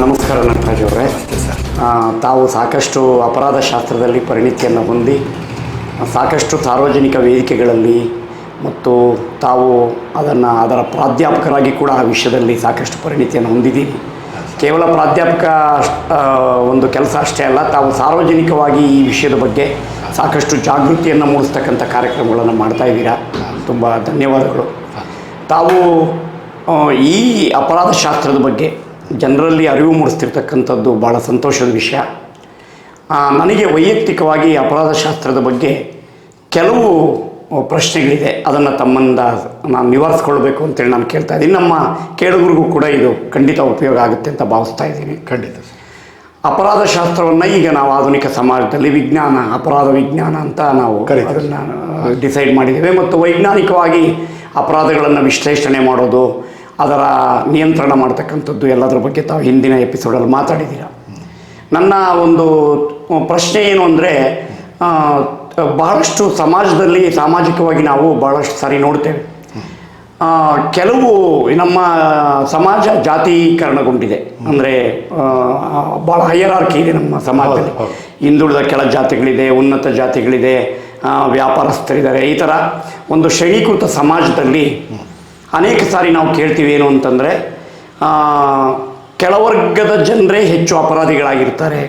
ನಮಸ್ಕಾರ ನಟರಾಜ್ ಅವರೇ. ಸರ್ ತಾವು ಸಾಕಷ್ಟು ಅಪರಾಧ ಶಾಸ್ತ್ರದಲ್ಲಿ ಪರಿಣಿತಿಯನ್ನು ಹೊಂದಿ, ಸಾಕಷ್ಟು ಸಾರ್ವಜನಿಕ ವೇದಿಕೆಗಳಲ್ಲಿ ಮತ್ತು ತಾವು ಅದನ್ನು, ಅದರ ಪ್ರಾಧ್ಯಾಪಕರಾಗಿ ಕೂಡ ಆ ವಿಷಯದಲ್ಲಿ ಸಾಕಷ್ಟು ಪರಿಣಿತಿಯನ್ನು ಹೊಂದಿದ್ದೀರಿ. ಕೇವಲ ಪ್ರಾಧ್ಯಾಪಕ ಒಂದು ಕೆಲಸ ಅಷ್ಟೇ ಅಲ್ಲ, ತಾವು ಸಾರ್ವಜನಿಕವಾಗಿ ಈ ವಿಷಯದ ಬಗ್ಗೆ ಸಾಕಷ್ಟು ಜಾಗೃತಿಯನ್ನು ಮೂಡಿಸ್ತಕ್ಕಂಥ ಕಾರ್ಯಕ್ರಮಗಳನ್ನು ಮಾಡ್ತಾ ಇದ್ದೀರಾ. ತುಂಬ ಧನ್ಯವಾದಗಳು. ತಾವು ಈ ಅಪರಾಧ ಶಾಸ್ತ್ರದ ಬಗ್ಗೆ ಜನರಲ್ಲಿ ಅರಿವು ಮೂಡಿಸ್ತಿರ್ತಕ್ಕಂಥದ್ದು ಭಾಳ ಸಂತೋಷದ ವಿಷಯ. ನನಗೆ ವೈಯಕ್ತಿಕವಾಗಿ ಅಪರಾಧ ಶಾಸ್ತ್ರದ ಬಗ್ಗೆ ಕೆಲವು ಪ್ರಶ್ನೆಗಳಿದೆ. ಅದನ್ನು ತಮ್ಮಿಂದ ನಾನು ನಿವಾರಿಸ್ಕೊಳ್ಬೇಕು ಅಂತೇಳಿ ನಾನು ಕೇಳ್ತಾ ಇದ್ದೀನಿ. ನಮ್ಮ ಕೇಳುಗರಿಗೂ ಕೂಡ ಇದು ಖಂಡಿತ ಉಪಯೋಗ ಆಗುತ್ತೆ ಅಂತ ಭಾವಿಸ್ತಾ ಇದ್ದೀನಿ. ಖಂಡಿತ ಅಪರಾಧ ಶಾಸ್ತ್ರವನ್ನು ಈಗ ನಾವು ಆಧುನಿಕ ಸಮಾಜದಲ್ಲಿ ವಿಜ್ಞಾನ ಅಪರಾಧ ವಿಜ್ಞಾನ ಅಂತ ನಾವು. ಅದನ್ನು ಡಿಸೈಡ್ ಮಾಡಿದ್ದೇವೆ. ಮತ್ತು ವೈಜ್ಞಾನಿಕವಾಗಿ ಅಪರಾಧಗಳನ್ನು ವಿಶ್ಲೇಷಣೆ ಮಾಡೋದು ಅದರ ನಿಯಂತ್ರಣ ಮಾಡ್ತಕ್ಕಂಥದ್ದು ಎಲ್ಲದರ ಬಗ್ಗೆ ತಾವು ಹಿಂದಿನ ಎಪಿಸೋಡಲ್ಲಿ ಮಾತಾಡಿದ್ದೀರ. ನನ್ನ ಒಂದು ಪ್ರಶ್ನೆ ಏನು ಅಂದರೆ ಬಹಳಷ್ಟು ಸಮಾಜದಲ್ಲಿ ಸಾಮಾಜಿಕವಾಗಿ ನಾವು ಬಹಳಷ್ಟು ಸಾರಿ ನೋಡ್ತೇವೆ. ಕೆಲವು ನಮ್ಮ ಸಮಾಜ ಜಾತೀಕರಣಗೊಂಡಿದೆ. ಅಂದರೆ ಭಾಳ ಹೈಯರಾರ್ಕಿ ಇದೆ ನಮ್ಮ ಸಮಾಜದಲ್ಲಿ. ಹೌದು, ಹೌದು. ಹಿಂದುಳಿದ ಕೆಳ ಜಾತಿಗಳಿದೆ ಉನ್ನತ ಜಾತಿಗಳಿದೆ ವ್ಯಾಪಾರಸ್ಥರಿದ್ದಾರೆ. ಈ ಥರ ಒಂದು ಶ್ರೇಣೀಕೃತ ಸಮಾಜದಲ್ಲಿ ಅನೇಕ ಸಾರಿ ನಾವು ಕೇಳ್ತೀವಿ ಏನು ಅಂತಂದರೆ ಕೆಳವರ್ಗದ ಜನರೇ ಹೆಚ್ಚು ಅಪರಾಧಿಗಳಾಗಿರ್ತಾರೆ.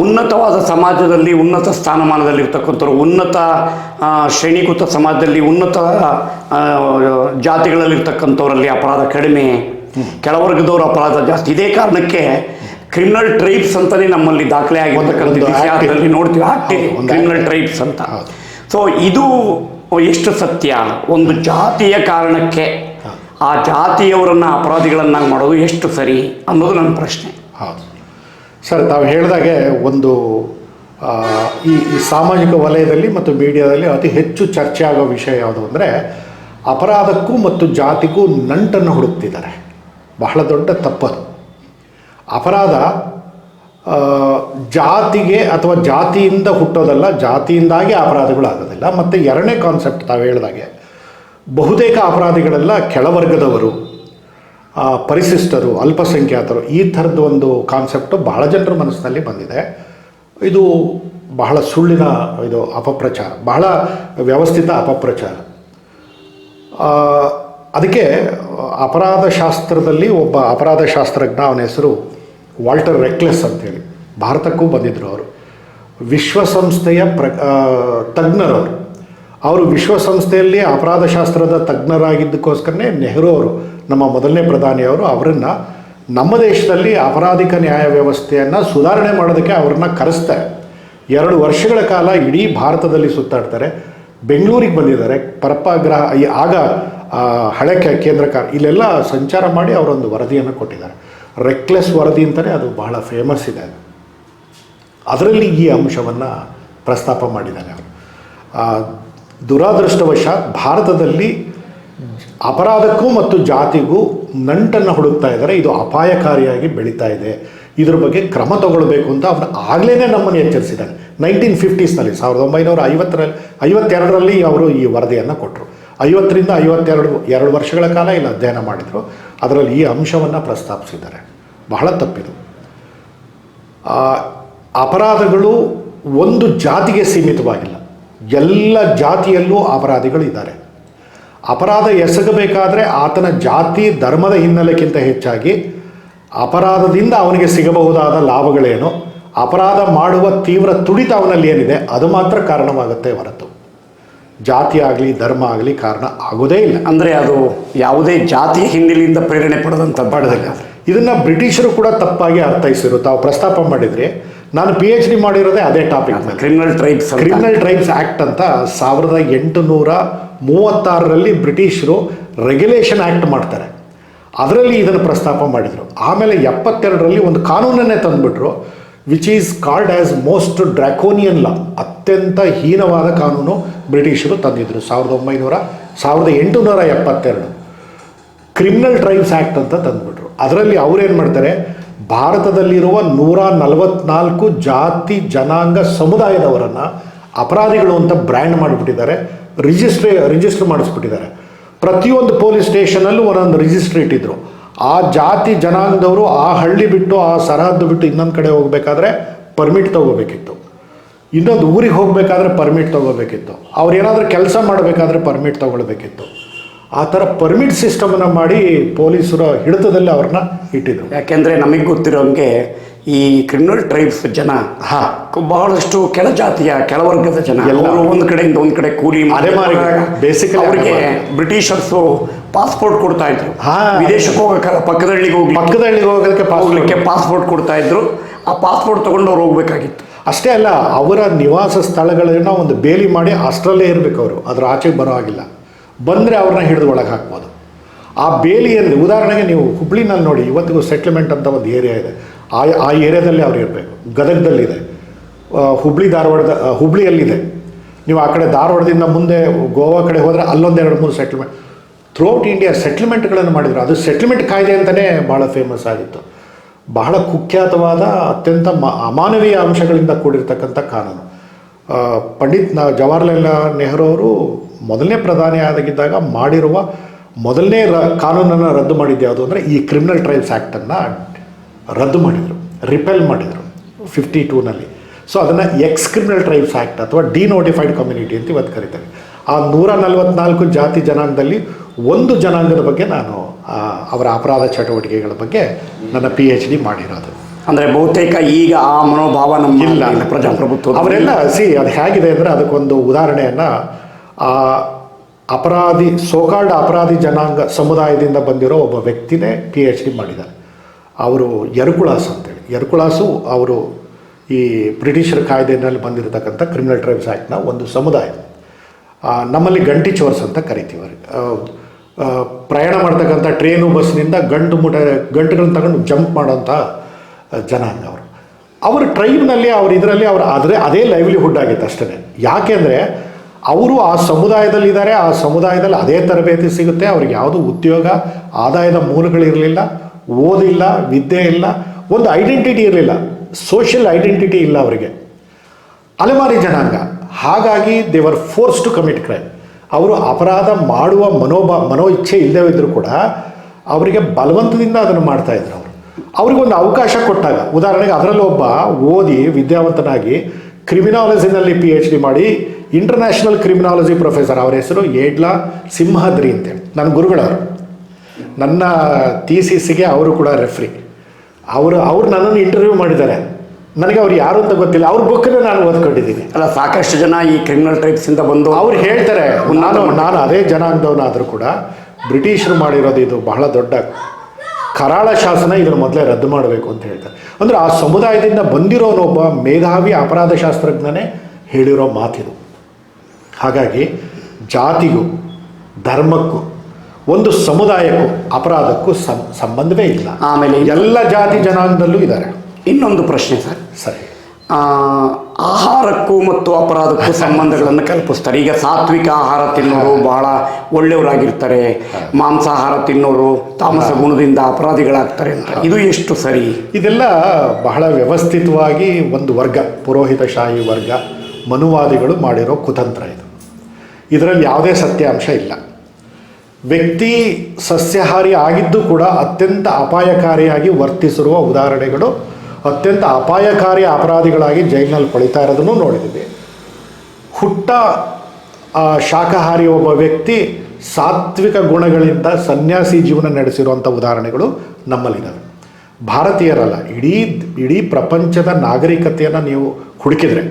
ಉನ್ನತವಾದ ಸಮಾಜದಲ್ಲಿ ಉನ್ನತ ಸ್ಥಾನಮಾನದಲ್ಲಿ ಇರ್ತಕ್ಕಂಥವ್ರು ಉನ್ನತ ಶ್ರೇಣೀಕೃತ ಸಮಾಜದಲ್ಲಿ ಉನ್ನತ ಜಾತಿಗಳಲ್ಲಿರ್ತಕ್ಕಂಥವರಲ್ಲಿ ಅಪರಾಧ ಕಡಿಮೆ. ಕೆಳವರ್ಗದವ್ರ ಅಪರಾಧ ಜಾಸ್ತಿ. ಇದೇ ಕಾರಣಕ್ಕೆ ಕ್ರಿಮಿನಲ್ ಟ್ರೈಬ್ಸ್ ಅಂತಲೇ ನಮ್ಮಲ್ಲಿ ದಾಖಲೆ ಆಗಿರ್ತಕ್ಕಂಥದ್ದು ನೋಡ್ತೀವಿ. ಆ ಇದೆ ಒಂದು ಕ್ರಿಮಿನಲ್ ಟ್ರೈಪ್ಸ್ ಟ್ರೈಬ್ಸ್ ಅಂತ. ಸೊ ಇದು ಎಷ್ಟು ಸತ್ಯ? ಒಂದು ಜಾತಿಯ ಕಾರಣಕ್ಕೆ ಆ ಜಾತಿಯವರನ್ನ ಅಪರಾಧಿಗಳನ್ನಾಗಿ ಮಾಡೋದು ಎಷ್ಟು ಸರಿ ಅನ್ನೋದು ನನ್ನ ಪ್ರಶ್ನೆ. ಹೌದು. ಸರ್, ತಾವು ಹೇಳಿದಾಗೆ ಒಂದು ಈ ಸಾಮಾಜಿಕ ವಲಯದಲ್ಲಿ ಮತ್ತು ಮೀಡಿಯಾದಲ್ಲಿ ಅತಿ ಹೆಚ್ಚು ಚರ್ಚೆ ಆಗೋ ವಿಷಯ ಯಾವುದು ಅಂದರೆ, ಅಪರಾಧಕ್ಕೂ ಮತ್ತು ಜಾತಿಗೂ ನಂಟನ್ನು ಹುಡುಕ್ತಿದ್ದಾರೆ. ಬಹಳ ದೊಡ್ಡ ತಪ್ಪದು ಅಪರಾಧ ಜಾತಿಗೆ ಅಥವಾ ಜಾತಿಯಿಂದ ಹುಟ್ಟೋದಲ್ಲ, ಜಾತಿಯಿಂದಾಗಿ ಅಪರಾಧಗಳು ಆಗೋದಿಲ್ಲ. ಮತ್ತು ಎರಡನೇ ಕಾನ್ಸೆಪ್ಟ್ ತಾವು ಹೇಳಿದಾಗೆ, ಬಹುತೇಕ ಅಪರಾಧಿಗಳೆಲ್ಲ ಕೆಳವರ್ಗದವರು ಪರಿಶಿಷ್ಟರು, ಅಲ್ಪಸಂಖ್ಯಾತರು, ಈ ಥರದ್ದು ಒಂದು ಕಾನ್ಸೆಪ್ಟು ಬಹಳ ಜನರ ಮನಸ್ಸಿನಲ್ಲಿ ಬಂದಿದೆ. ಇದು ಬಹಳ ಸುಳ್ಳಿನ ಇದು ಅಪಪ್ರಚಾರ, ಬಹಳ ವ್ಯವಸ್ಥಿತ ಅಪಪ್ರಚಾರ. ಅದಕ್ಕೆ ಅಪರಾಧ ಶಾಸ್ತ್ರದಲ್ಲಿ ಒಬ್ಬ ಅಪರಾಧ ಶಾಸ್ತ್ರಜ್ಞ ಅವನ ಹೆಸರು ವಾಲ್ಟರ್ ರೆಕ್ಲೆಸ್ ಅಂತೇಳಿ. ಭಾರತಕ್ಕೂ ಬಂದಿದ್ದರು ಅವರು. ವಿಶ್ವಸಂಸ್ಥೆಯ ಪ್ರ ತಜ್ಞರವರು. ಅವರು ವಿಶ್ವಸಂಸ್ಥೆಯಲ್ಲಿ ಅಪರಾಧ ಶಾಸ್ತ್ರದ ತಜ್ಞರಾಗಿದ್ದಕ್ಕೋಸ್ಕರನೇ ನೆಹರು ಅವರು ನಮ್ಮ ಮೊದಲನೇ ಪ್ರಧಾನಿಯವರು ಅವರನ್ನು ನಮ್ಮ ದೇಶದಲ್ಲಿ ಅಪರಾಧಿಕ ನ್ಯಾಯ ವ್ಯವಸ್ಥೆಯನ್ನು ಸುಧಾರಣೆ ಮಾಡೋದಕ್ಕೆ ಅವ್ರನ್ನ ಕರೆಸ್ತಾರೆ. ಎರಡು ವರ್ಷಗಳ ಕಾಲ ಇಡೀ ಭಾರತದಲ್ಲಿ ಸುತ್ತಾಡ್ತಾರೆ. ಬೆಂಗಳೂರಿಗೆ ಬಂದಿದ್ದಾರೆ. ಪರಪಾಗ್ರಹ ಆಗ ಹಳೆ ಕೇಂದ್ರ ಕಾರ ಇಲ್ಲೆಲ್ಲ ಸಂಚಾರ ಮಾಡಿ ಅವರೊಂದು ವರದಿಯನ್ನು ಕೊಟ್ಟಿದ್ದಾರೆ. ರೆಕ್ಲೆಸ್ ವರದಿ ಅಂತಲೇ ಅದು ಬಹಳ ಫೇಮಸ್ ಇದೆ ಅದು. ಅದರಲ್ಲಿ ಈ ಅಂಶವನ್ನು ಪ್ರಸ್ತಾಪ ಮಾಡಿದ್ದಾರೆ ಅವರು. ದುರಾದೃಷ್ಟವಶಾತ್ ಭಾರತದಲ್ಲಿ ಅಪರಾಧಕ್ಕೂ ಮತ್ತು ಜಾತಿಗೂ ನಂಟನ್ನು ಹುಡುಕ್ತಾ ಇದ್ದಾರೆ. ಇದು ಅಪಾಯಕಾರಿಯಾಗಿ ಬೆಳೀತಾ ಇದೆ. ಇದ್ರ ಬಗ್ಗೆ ಕ್ರಮ ತಗೊಳ್ಬೇಕು ಅಂತ ಅವನು ಆಗಲೇ ನಮ್ಮನ್ನು ಎಚ್ಚರಿಸಿದ್ದಾರೆ. ನೈನ್ಟೀನ್ ಫಿಫ್ಟೀಸ್ನಲ್ಲಿ, ಸಾವಿರದ ಒಂಬೈನೂರ ಐವತ್ತರಲ್ಲಿ, ಐವತ್ತೆರಡರಲ್ಲಿ ಅವರು ಈ ವರದಿಯನ್ನು ಕೊಟ್ಟರು ಐವತ್ತರಿಂದ ಐವತ್ತೆರಡು, ಎರಡು ವರ್ಷಗಳ ಕಾಲ ಇಲ್ಲಿ ಅಧ್ಯಯನ ಮಾಡಿದರು. ಅದರಲ್ಲಿ ಈ ಅಂಶವನ್ನು ಪ್ರಸ್ತಾಪಿಸಿದ್ದಾರೆ. ಬಹಳ ತಪ್ಪಿದು. ಅಪರಾಧಗಳು ಒಂದು ಜಾತಿಗೆ ಸೀಮಿತವಾಗಿಲ್ಲ. ಎಲ್ಲ ಜಾತಿಯಲ್ಲೂ ಅಪರಾಧಿಗಳು ಇದ್ದಾರೆ. ಅಪರಾಧ ಎಸಗಬೇಕಾದ್ರೆ ಆತನ ಜಾತಿ ಧರ್ಮದ ಹಿನ್ನೆಲೆಗಿಂತ ಹೆಚ್ಚಾಗಿ ಅಪರಾಧದಿಂದ ಅವನಿಗೆ ಸಿಗಬಹುದಾದ ಲಾಭಗಳೇನು? ಅಪರಾಧ ಮಾಡುವ ತೀವ್ರ ತುಡಿತ ಅವನಲ್ಲಿ ಏನಿದೆ? ಅದು ಮಾತ್ರ ಕಾರಣವಾಗುತ್ತೆ ಹೊರತು. ಜಾತಿ ಆಗಲಿ ಧರ್ಮ ಆಗಲಿ ಕಾರಣ ಆಗೋದೇ ಇಲ್ಲ. ಅಂದರೆ ಅದು ಯಾವುದೇ ಜಾತಿ ಹಿನ್ನೆಲೆಯಿಂದ ಪ್ರೇರಣೆ ಪಡೆದಂಥ ಪಡೆದಿಲ್ಲ. ಇದನ್ನು ಬ್ರಿಟಿಷರು ಕೂಡ ತಪ್ಪಾಗಿ ಅರ್ಥೈಸಿರು. ತಾವು ಪ್ರಸ್ತಾಪ ಮಾಡಿದ್ರಿ ನಾನು ಪಿ ಎಚ್ ಡಿ ಮಾಡಿರೋದೇ ಅದೇ ಟಾಪಿಕ್ ಮೇಲೆ. Criminal tribes criminal tribes act ಅಂತ ಸಾವಿರದ ಎಂಟುನೂರ ಮೂವತ್ತಾರರಲ್ಲಿ ಬ್ರಿಟಿಷರು ರೆಗ್ಯುಲೇಷನ್ ಆ್ಯಕ್ಟ್ ಮಾಡ್ತಾರೆ. ಅದರಲ್ಲಿ ಇದನ್ನು ಪ್ರಸ್ತಾಪ ಮಾಡಿದರು. ಆಮೇಲೆ ಎಪ್ಪತ್ತೆರಡರಲ್ಲಿ ಒಂದು ಕಾನೂನನ್ನೇ ತಂದುಬಿಟ್ರು which is called as most draconian law ಅತ್ಯಂತ ಹೀನವಾದ ಕಾನೂನು ಬ್ರಿಟಿಷರು ತಂದಿದ್ದರು ಸಾವಿರದ ಒಂಬೈನೂರ ಸಾವಿರದ ಎಂಟುನೂರ ಎಪ್ಪತ್ತೆರಡು. ಕ್ರಿಮಿನಲ್ ಟ್ರೈಬ್ಸ್ ಆ್ಯಕ್ಟ್ ಅಂತ ತಂದುಬಿಟ್ರು. ಅದರಲ್ಲಿ ಅವ್ರೇನು ಮಾಡ್ತಾರೆ ಭಾರತದಲ್ಲಿರುವ ನೂರ ನಲವತ್ನಾಲ್ಕು ಜಾತಿ ಜನಾಂಗ ಸಮುದಾಯದವರನ್ನು ಅಪರಾಧಿಗಳು ಅಂತ ಬ್ರ್ಯಾಂಡ್ ಮಾಡಿಬಿಟ್ಟಿದ್ದಾರೆ, ರಿಜಿಸ್ಟ್ರೇ, ರಿಜಿಸ್ಟರ್ ಮಾಡಿಸ್ಬಿಟ್ಟಿದ್ದಾರೆ. ಪ್ರತಿಯೊಂದು ಪೊಲೀಸ್ ಸ್ಟೇಷನಲ್ಲೂ ಒಂದೊಂದು ರಿಜಿಸ್ಟ್ರ್ ಇಟ್ಟಿದ್ರು. ಆ ಜಾತಿ ಜನಾಂಗದವರು ಆ ಹಳ್ಳಿ ಬಿಟ್ಟು, ಆ ಸರಹದ್ದು ಬಿಟ್ಟು ಇನ್ನೊಂದು ಕಡೆ ಹೋಗಬೇಕಾದ್ರೆ ಪರ್ಮಿಟ್ ತಗೋಬೇಕಿತ್ತು. ಇನ್ನೊಂದು ಊರಿಗೆ ಹೋಗಬೇಕಾದ್ರೆ ಪರ್ಮಿಟ್ ತೊಗೋಬೇಕಿತ್ತು. ಅವ್ರು ಏನಾದರೂ ಕೆಲಸ ಮಾಡಬೇಕಾದ್ರೆ ಪರ್ಮಿಟ್ ತೊಗೊಳ್ಬೇಕಿತ್ತು. ಆ ಥರ ಪರ್ಮಿಟ್ ಸಿಸ್ಟಮನ್ನು ಮಾಡಿ ಪೊಲೀಸರ ಹಿಡಿತದಲ್ಲಿ ಅವ್ರನ್ನ ಇಟ್ಟಿದ್ರು. ಯಾಕೆಂದರೆ ನಮಗೆ ಗೊತ್ತಿರೋಂಗೆ ಈ ಕ್ರಿಮಿನಲ್ ಟ್ರೈಬ್ಸ್ ಜನ ಹಾ. ಬಹಳಷ್ಟು ಕೆಳ ಜಾತಿಯ ಕೆಳವರ್ಗದ ಜನ. ಎಲ್ಲರೂ ಒಂದು ಕಡೆಯಿಂದ ಒಂದು ಕಡೆ ಕೂಲಿ basically ಅವರಿಗೆ. ಬ್ರಿಟಿಷರ್ಸು ಪಾಸ್ಪೋರ್ಟ್ ಕೊಡ್ತಾ ಇದ್ರು. ಹಾ. ವಿದೇಶಕ್ಕೆ ಹೋಗಕ್ಕೆ ಪಕ್ಕದ ಹಳ್ಳಿಗೆ ಹೋಗಿ ಪಕ್ಕದ ಹಳ್ಳಿಗೆ ಹೋಗೋದಕ್ಕೆ ಹೋಗ್ಲಿಕ್ಕೆ ಪಾಸ್ಪೋರ್ಟ್ ಪಾಸ್ಪೋರ್ಟ್ ಕೊಡ್ತಾ ಇದ್ರು. ಆ ಪಾಸ್ಪೋರ್ಟ್ ತಗೊಂಡು ಅವ್ರು ಹೋಗ್ಬೇಕಾಗಿತ್ತು. ಅಷ್ಟೇ ಅಲ್ಲ ಅವರ ನಿವಾಸ ಸ್ಥಳಗಳನ್ನು ಒಂದು ಬೇಲಿ ಮಾಡಿ ಅಷ್ಟರಲ್ಲೇ ಇರಬೇಕು ಅವರು. ಅದರ ಆಚೆಗೆ ಬರೋ ಹಾಗಿಲ್ಲ. ಬಂದರೆ ಅವ್ರನ್ನ ಹಿಡಿದು ಒಳಗೆ ಹಾಕ್ಬೋದು. ಆ ಬೇಲಿ ಏನಿದೆ, ಉದಾಹರಣೆಗೆ ನೀವು ಹುಬ್ಳಿನಲ್ಲಿ ನೋಡಿ, ಇವತ್ತಿಗೂ ಸೆಟ್ಲ್ಮೆಂಟ್ ಅಂತ ಒಂದು ಏರಿಯಾ ಇದೆ. ಆ ಆ ಏರಿಯಾದಲ್ಲಿ ಅವ್ರು ಇರಬೇಕು. ಗದಗದಲ್ಲಿದೆ. ಹುಬ್ಳಿ ಧಾರವಾಡದ ಹುಬ್ಳಿಯಲ್ಲಿದೆ. ನೀವು ಆ ಕಡೆ ಧಾರವಾಡದಿಂದ ಮುಂದೆ ಗೋವಾ ಕಡೆ ಹೋದರೆ ಅಲ್ಲೊಂದು ಎರಡು ಮೂರು ಸೆಟ್ಲ್ಮೆಂಟ್ ಥ್ರೂಔಟ್ ಇಂಡಿಯಾ ಸೆಟ್ಲ್ಮೆಂಟ್ಗಳನ್ನು ಮಾಡಿದರು. ಅದು ಸೆಟ್ಲ್ಮೆಂಟ್ ಕಾಯ್ದೆ ಅಂತಲೇ ಭಾಳ ಫೇಮಸ್ ಆಗಿತ್ತು. ಬಹಳ ಕುಖ್ಯಾತವಾದ, ಅತ್ಯಂತ ಮ, ಅಮಾನವೀಯ ಅಂಶಗಳಿಂದ ಕೂಡಿರ್ತಕ್ಕಂಥ ಕಾನೂನು. ಪಂಡಿತ್ನ, ಜವಾಹರ್ಲಾಲ್ ನೆಹರು ಅವರು ಮೊದಲನೇ ಪ್ರಧಾನಿ ಆದಾಗಿದ್ದಾಗ ಮಾಡಿರುವ ಮೊದಲನೇ ರ ಕಾನೂನನ್ನು ರದ್ದು ಮಾಡಿದ್ದು ಯಾವುದು ಅಂದರೆ ಈ ಕ್ರಿಮಿನಲ್ ಟ್ರಯಲ್ಸ್ ಆ್ಯಕ್ಟನ್ನು ರದ್ದು ಮಾಡಿದರು ರಿಪೆಲ್ ಮಾಡಿದರು ಫಿಫ್ಟಿ ಟೂನಲ್ಲಿ ಸೊ ಅದನ್ನು ಎಕ್ಸ್ ಕ್ರಿಮಿನಲ್ ಟ್ರೈಬ್ಸ್ ಆ್ಯಕ್ಟ್ ಅಥವಾ ಡಿನೋಟಿಫೈಡ್ ಕಮ್ಯುನಿಟಿ ಅಂತ ಇವತ್ತು ಕರೀತಾರೆ ಆ ನೂರ ನಲವತ್ನಾಲ್ಕು ಜಾತಿ ಜನಾಂಗದಲ್ಲಿ ಒಂದು ಜನಾಂಗದ ಬಗ್ಗೆ ನಾನು ಅವರ ಅಪರಾಧ ಚಟುವಟಿಕೆಗಳ ಬಗ್ಗೆ ನನ್ನ ಪಿ ಎಚ್ ಡಿ ಮಾಡಿರೋದು. ಅಂದರೆ ಬಹುತೇಕ ಈಗ ಆ ಮನೋಭಾವ ನಮ್ಮ ಇಲ್ಲ ಪ್ರಜಾಪ್ರಭುತ್ವ ಅವರೆಲ್ಲ ಸಿ ಅದು ಹೇಗಿದೆ ಅಂದರೆ ಅದಕ್ಕೊಂದು ಉದಾಹರಣೆಯನ್ನು ಆ ಅಪರಾಧಿ ಸೋಕಾಲ್ಡ್ ಅಪರಾಧಿ ಜನಾಂಗ ಸಮುದಾಯದಿಂದ ಬಂದಿರೋ ಒಬ್ಬ ವ್ಯಕ್ತಿನೇ ಪಿ ಎಚ್ ಡಿ ಮಾಡಿದ್ದಾರೆ. ಅವರು ಯರ್ಕುಳಾಸ್ ಅಂತೇಳಿ. ಯರ್ಕುಳಾಸು ಅವರು ಈ ಬ್ರಿಟಿಷರ ಕಾಯ್ದೆಯಲ್ಲಿ ಬಂದಿರತಕ್ಕಂಥ ಕ್ರಿಮಿನಲ್ ಟ್ರೈಬ್ಸ್ ಆ್ಯಕ್ಟ್ನ ಒಂದು ಸಮುದಾಯ. ನಮ್ಮಲ್ಲಿ ಗಂಟಿ ಚೋರ್ಸ್ ಅಂತ ಕರಿತೀವಿ ಪ್ರಯಾಣ ಮಾಡ್ತಕ್ಕಂಥ ಟ್ರೇನು ಬಸ್ನಿಂದ ಗಂಟು ಮುಟ, ಗಂಟುಗಳನ್ನ ತಗೊಂಡು ಜಂಪ್ ಮಾಡೋಂಥ ಜನಾಂಗ ಅವರು. ಅವ್ರ ಟ್ರೈಬ್ನಲ್ಲಿ ಅವ್ರ ಇದರಲ್ಲಿ ಅವ್ರು ಆದರೆ ಅದೇ ಲೈವ್ಲಿಹುಡ್ ಆಗಿತ್ತು ಅಷ್ಟೇ ಯಾಕೆಂದರೆ ಅವರು ಆ ಸಮುದಾಯದಲ್ಲಿದ್ದಾರೆ, ಆ ಸಮುದಾಯದಲ್ಲಿ ಅದೇ ತರಬೇತಿ ಸಿಗುತ್ತೆ. ಅವ್ರಿಗೆ ಯಾವುದೂ ಉದ್ಯೋಗ, ಆದಾಯದ ಮೂಲಗಳಿರಲಿಲ್ಲ ಓದಿಲ್ಲ, ವಿದ್ಯೆ ಇಲ್ಲ, ಒಂದು ಐಡೆಂಟಿಟಿ ಇರಲಿಲ್ಲ. ಸೋಷಿಯಲ್ ಐಡೆಂಟಿಟಿ ಇಲ್ಲ ಅವರಿಗೆ. ಅಲೆಮಾರಿ ಜನಾಂಗ. ಹಾಗಾಗಿ ದೇವರ್ ಫೋರ್ಸ್ ಟು ಕಮಿಟ್ ಕ್ರೈಮ್ ಅವರು ಅಪರಾಧ ಮಾಡುವ ಮನೋಭ ಮನೋ ಇಚ್ಛೆ ಇಲ್ಲದೇ ಇದ್ದರೂ ಕೂಡ ಅವರಿಗೆ ಬಲವಂತದಿಂದ ಅದನ್ನು ಮಾಡ್ತಾ ಇದ್ರು ಅವರು. ಅವ್ರಿಗೊಂದು ಅವಕಾಶ ಕೊಟ್ಟಾಗ, ಉದಾಹರಣೆಗೆ ಅದರಲ್ಲೊಬ್ಬ ಓದಿ ವಿದ್ಯಾವಂತನಾಗಿ ಕ್ರಿಮಿನಾಲಜಿನಲ್ಲಿ ಪಿ ಎಚ್ ಡಿ ಮಾಡಿ ಇಂಟರ್ನ್ಯಾಷನಲ್ ಕ್ರಿಮಿನಾಲಜಿ ಪ್ರೊಫೆಸರ್ ಅವರ ಹೆಸರು ಏಡ್ಲಾ ಸಿಂಹದ್ರಿ ಅಂತೇಳಿ ನನ್ನ ಗುರುಗಳವರು. ನನ್ನ ಸಿಗೆ ಅವರು ಕೂಡ ರೆಫ್ರಿ ಅವರು ಅವ್ರು ನನ್ನನ್ನು ಇಂಟರ್ವ್ಯೂ ಮಾಡಿದ್ದಾರೆ. ನನಗೆ ಅವ್ರು ಯಾರು ಅಂತ ಗೊತ್ತಿಲ್ಲ. ಅವ್ರ ಬುಕ್ಕನ್ನು ನಾನು ಓದ್ಕೊಂಡಿದ್ದೀನಿ. ಅಲ್ಲ ಸಾಕಷ್ಟು ಜನ ಈ ಕ್ರಿಮಿನಲ್ ಟೈಪ್ಸ್ ಇಂದ ಬಂದು ಅವ್ರು ಹೇಳ್ತಾರೆ ನಾನು ನಾನು ಅದೇ ಜನಾಂಗದವನಾದರೂ ಕೂಡ ಬ್ರಿಟಿಷರು ಮಾಡಿರೋದು ಇದು ಬಹಳ ದೊಡ್ಡ ಕರಾಳ ಶಾಸನ ಇದನ್ನು ಮೊದಲೇ ರದ್ದು ಮಾಡಬೇಕು ಅಂತ ಹೇಳ್ತಾರೆ. ಅಂದರೆ ಆ ಸಮುದಾಯದಿಂದ ಬಂದಿರೋನೊಬ್ಬ ಮೇಧಾವಿ ಅಪರಾಧ ಶಾಸ್ತ್ರಜ್ಞನೇ ಹೇಳಿರೋ ಮಾತಿದು. ಹಾಗಾಗಿ ಜಾತಿಗೂ ಧರ್ಮಕ್ಕೂ ಒಂದು ಸಮುದಾಯಕ್ಕೂ ಅಪರಾಧಕ್ಕೂ ಸಂಬಂಧವೇ ಇಲ್ಲ. ಆಮೇಲೆ ಎಲ್ಲ ಜಾತಿ ಜನಾಂಗದಲ್ಲೂ ಇದ್ದಾರೆ. ಇನ್ನೊಂದು ಪ್ರಶ್ನೆ ಸರ್. ಸರಿ. ಆಹಾರಕ್ಕೂ ಮತ್ತು ಅಪರಾಧಕ್ಕೂ ಸಂಬಂಧಗಳನ್ನು ಕಲ್ಪಿಸ್ತಾರೆ. ಈಗ ಸಾತ್ವಿಕ ಆಹಾರ ತಿನ್ನೋರು ಬಹಳ ಒಳ್ಳೆಯವರಾಗಿರ್ತಾರೆ. ಮಾಂಸಾಹಾರ ತಿನ್ನೋರು ತಾಮಸ ಗುಣದಿಂದ ಅಪರಾಧಿಗಳಾಗ್ತಾರೆ ಅಂತ. ಇದು ಎಷ್ಟು ಸರಿ? ಇದೆಲ್ಲ ಬಹಳ ವ್ಯವಸ್ಥಿತವಾಗಿ ಒಂದು ವರ್ಗ ಪುರೋಹಿತಶಾಹಿ ವರ್ಗ ಮನುವಾದಿಗಳು ಮಾಡಿರೋ ಕುತಂತ್ರ ಇದು. ಇದರಲ್ಲಿ ಯಾವುದೇ ಸತ್ಯಾಂಶ ಇಲ್ಲ. ವ್ಯಕ್ತಿ ಸಸ್ಯಾಹಾರಿ ಆಗಿದ್ದು ಕೂಡ ಅತ್ಯಂತ ಅಪಾಯಕಾರಿಯಾಗಿ ವರ್ತಿಸಿರುವ ಉದಾಹರಣೆಗಳು ಅತ್ಯಂತ ಅಪಾಯಕಾರಿ ಅಪರಾಧಿಗಳಾಗಿ ಜೈಲಿನಲ್ಲಿ ಕೊಳಿತಾ ಇರೋದನ್ನು ನೋಡಿದ್ದೀವಿ. ಹುಟ್ಟ ಆ, ಶಾಕಾಹಾರಿ ಒಬ್ಬ ವ್ಯಕ್ತಿ ಸಾತ್ವಿಕ ಗುಣಗಳಿಂದ ಸನ್ಯಾಸಿ ಜೀವನ ನಡೆಸಿರುವಂಥ ಉದಾಹರಣೆಗಳು ನಮ್ಮಲ್ಲಿದ್ದಾವೆ. ಭಾರತೀಯರಲ್ಲ ಇಡೀ ಇಡೀ ಪ್ರಪಂಚದ ನಾಗರಿಕತೆಯನ್ನು ನೀವು ಹುಡುಕಿದರೆ